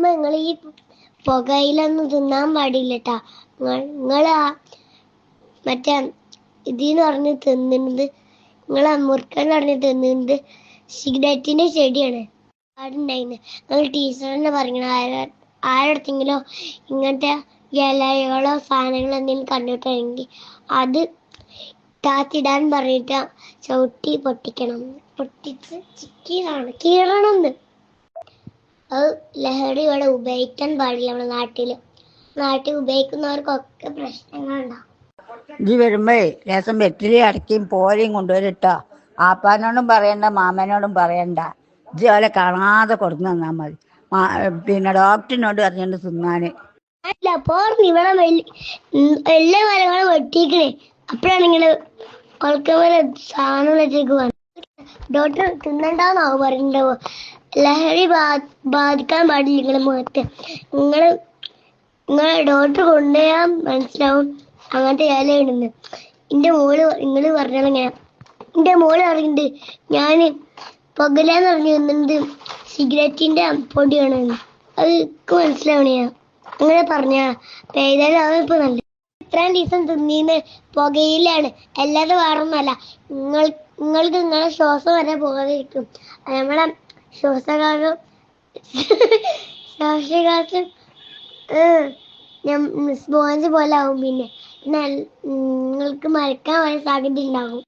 ഉമ്മ നിങ്ങൾ ഈ പുകയിലൊന്നും തിന്നാൻ പാടില്ല കേട്ടാ നിങ്ങളാ മറ്റേ ഇതിന്ന് പറഞ്ഞ് തിന്നുന്നത് നിങ്ങൾ മുറുക്കെന്ന് പറഞ്ഞ് തിന്നുന്നത് സിഗരറ്റിന്റെ ചെടിയാണ്. പാടുണ്ടായിരുന്നു നിങ്ങൾ ടീച്ചറിനെ ആരാ ആരടുത്തെങ്കിലോ ഇങ്ങനത്തെ ഇലകളോ സാധനങ്ങളോ എന്തെങ്കിലും കണ്ടിട്ടുണ്ടെങ്കിൽ അത് താത്തിടാൻ പറഞ്ഞിട്ട് ചവിട്ടി പൊട്ടിക്കണം. പൊട്ടിച്ച് ചിക്കീറാണ് കീറണം എന്ന് അത് ലഹരി ഇവിടെ ഉപയോഗിക്കാൻ പാടില്ല നമ്മുടെ നാട്ടിൽ നാട്ടിൽ ഉപയോഗിക്കുന്നവർക്കൊക്കെ പ്രശ്നങ്ങളുണ്ടാവും. ഇത് വരുമ്പോ രസം വെറ്റിലി അടക്കിയും പോലെയും കൊണ്ടുവരട്ടോ. ആപ്പാനോടും പറയണ്ട മാമനോടും പറയണ്ട. ഇജ്ജ് അവരെ കാണാതെ കൊടുത്തു തന്നാൽ മതി. പിന്നെ ഡോക്ടറിനോട് പറഞ്ഞിട്ട് തിന്നാന്. അല്ല പോർന്ന് ഇവിടെ എല്ലാ മരങ്ങളും വെട്ടിക്കണേ അപ്പോഴാണ് ഇങ്ങനെ കൊൽക്കമര സാധനം വെച്ചേക്ക് ഡോക്ടർ തിന്നണ്ടാന്നാവും പറയുന്നുണ്ടാവോ ലഹരി ബാധിക്കാൻ പാടില്ല നിങ്ങളെ മുഖത്ത് നിങ്ങൾ നിങ്ങളെ ഡോക്ടർ കൊണ്ടുപോയാൽ മനസ്സിലാവും അങ്ങനത്തെ ഇല ഇടുന്നു. എന്റെ മോൾ നിങ്ങൾ പറഞ്ഞാലെങ്ങനെ എന്റെ മോൾ പറയുന്നുണ്ട് ഞാൻ പുകലെന്ന് പറഞ്ഞു തിന്നുന്നത് സിഗരറ്റിന്റെ പൊടിയാണ് അത് എനിക്ക് മനസ്സിലാവണേ അങ്ങനെ പറഞ്ഞ ഏതായാലും അതിപ്പോ നല്ല ഇത്രയും ദിവസം തിന്നീന്ന് പുകയിലാണ്. അല്ലാതെ വേറൊന്നുമല്ല. നിങ്ങൾ നിങ്ങൾക്ക് നിങ്ങളെ ശ്വാസം വരെ പോകാതിരിക്കും. അത് ശ്വാസകാലം ഞാൻ സ്പോഞ്ച് പോലെ ആവും പിന്നെ. നിങ്ങൾക്ക് മരക്കാൻ വരെ സാധ്യത ഉണ്ടാവും